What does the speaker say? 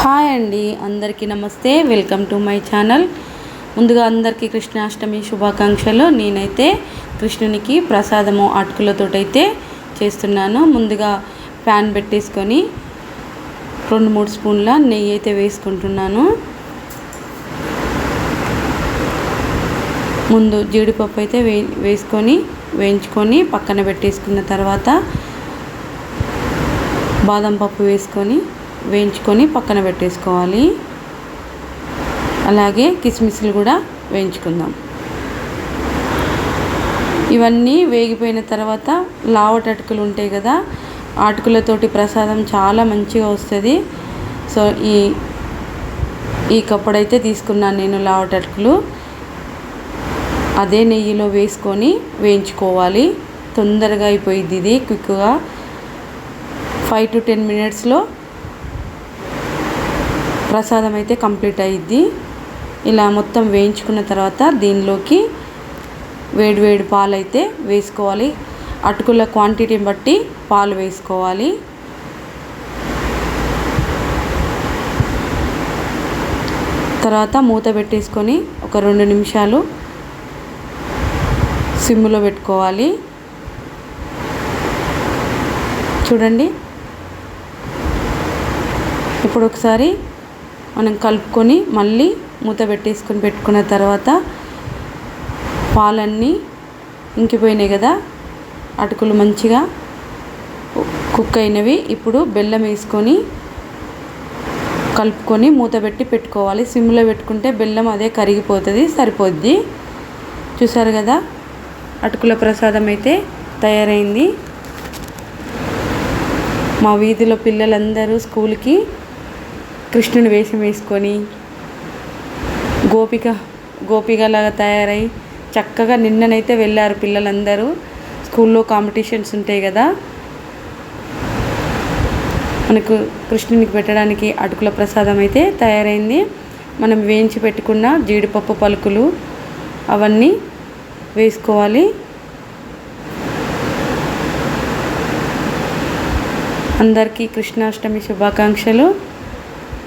Hi అండి అందరికీ నమస్తే వెల్కమ్ టు మై ఛానల్. ముందుగా అందరికీ కృష్ణాష్టమి శుభాకాంక్షలు. నేనైతే కృష్ణునికి ప్రసాదము అటుకులతోటైతే చేస్తున్నాను. ముందుగా ప్యాన్ పెట్టేసుకొని రెండు మూడు స్పూన్ల నెయ్యి అయితే వేసుకుంటున్నాను. ముందు జీడిపప్పు అయితే వే వేసుకొని వేయించుకొని పక్కన పెట్టేసుకున్న తర్వాత బాదం పప్పు వేసుకొని వేయించుకొని పక్కన పెట్టేసుకోవాలి. అలాగే కిస్మిస్లు కూడా వేయించుకుందాం. ఇవన్నీ వేగిపోయిన తర్వాత లావటటుకులు ఉంటాయి కదా అటుకులతోటి ప్రసాదం చాలా మంచిగా వస్తుంది. సో ఈ ఈ కప్పుడైతే తీసుకున్నాను నేను లావటటుకులు అదే నెయ్యిలో వేసుకొని వేయించుకోవాలి. తొందరగా అయిపోయింది ఇది క్విక్గా. ఫైవ్ టు టెన్ మినిట్స్లో ప్రసాదం అయితే కంప్లీట్ అయ్యిద్ది ఇలా మొత్తం వేయించుకున్న తర్వాత దీనిలోకి వేడి వేడి పాలు అయితే వేసుకోవాలి. అటుకుల క్వాంటిటీని బట్టి పాలు వేసుకోవాలి. తర్వాత మూత పెట్టేసుకొని ఒక రెండు నిమిషాలు సిమ్లో పెట్టుకోవాలి. చూడండి. ఇప్పుడు ఒకసారి మనం కలుపుకొని మళ్ళీ మూత పెట్టేసుకొని పెట్టుకున్న తర్వాత పాలన్నీ ఇంకిపోయినాయి కదా అటుకులు మంచిగా కుక్ అయినవి. ఇప్పుడు బెల్లం వేసుకొని కలుపుకొని మూత పెట్టి పెట్టుకోవాలి. సిమ్లో పెట్టుకుంటే బెల్లం అదే కరిగిపోతుంది సరిపోద్ది. చూసారు కదా అటుకుల ప్రసాదం అయితే తయారైంది. మా వీధిలో పిల్లలందరూ స్కూల్కి కృష్ణుని వేషం వేసుకొని గోపిక గోపికలాగా తయారై చక్కగా నిన్ననైతే వెళ్ళారు పిల్లలందరూ. స్కూల్లో కాంపిటీషన్స్ ఉంటాయి కదా. మనకు కృష్ణునికి పెట్టడానికి అటుకుల ప్రసాదం అయితే తయారైంది. మనం వేయించి పెట్టుకున్న జీడిపప్పు పలుకులు అవన్నీ వేసుకోవాలి. అందరికీ కృష్ణాష్టమి శుభాకాంక్షలు.